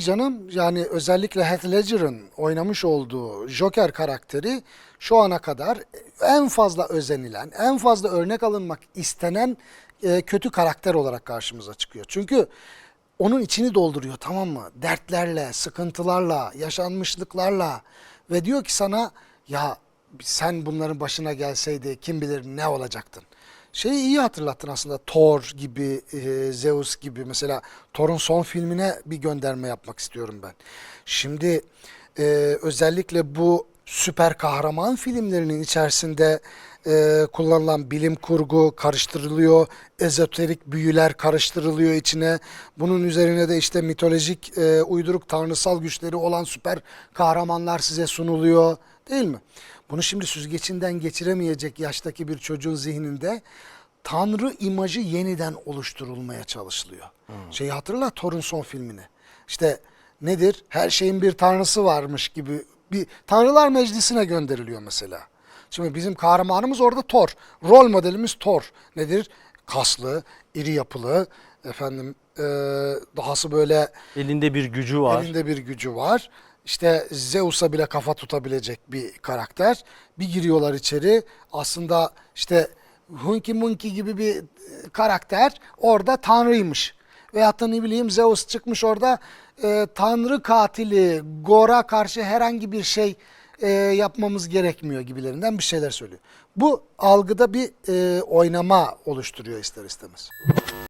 Canım yani özellikle Heath Ledger'ın oynamış olduğu Joker karakteri şu ana kadar en fazla özenilen, en fazla örnek alınmak istenen e, kötü karakter olarak karşımıza çıkıyor. Çünkü onun içini dolduruyor tamam mı? Dertlerle, sıkıntılarla, yaşanmışlıklarla ve diyor ki sana ya sen bunların başına gelseydi kim bilir ne olacaktın. Şeyi iyi hatırlattın aslında Thor gibi, e, Zeus gibi mesela Thor'un son filmine bir gönderme yapmak istiyorum ben. Şimdi e, özellikle bu süper kahraman filmlerinin içerisinde e, kullanılan bilim kurgu karıştırılıyor, ezoterik büyüler karıştırılıyor içine. Bunun üzerine de işte mitolojik e, uyduruk tanrısal güçleri olan süper kahramanlar size sunuluyor değil mi? Bunu şimdi süzgecinden geçiremeyecek yaştaki bir çocuğun zihninde tanrı imajı yeniden oluşturulmaya çalışılıyor. Şeyi hatırla Thor'un son filmini. İşte nedir? Her şeyin bir tanrısı varmış gibi bir tanrılar meclisine gönderiliyor mesela. Şimdi bizim kahramanımız orada Thor. Rol modelimiz Thor. Nedir? Kaslı, iri yapılı, efendim eee, dahası böyle Elinde bir gücü var. elinde bir gücü var. İşte Zeus'a bile kafa tutabilecek bir karakter. Bir giriyorlar içeri. Aslında işte Hunky Monkey gibi bir e, karakter orada tanrıymış. Veyahut da ne bileyim Zeus çıkmış orada e, tanrı katili Gor'a karşı herhangi bir şey e, yapmamız gerekmiyor gibilerinden bir şeyler söylüyor. Bu algıda bir e, oynama oluşturuyor ister istemez.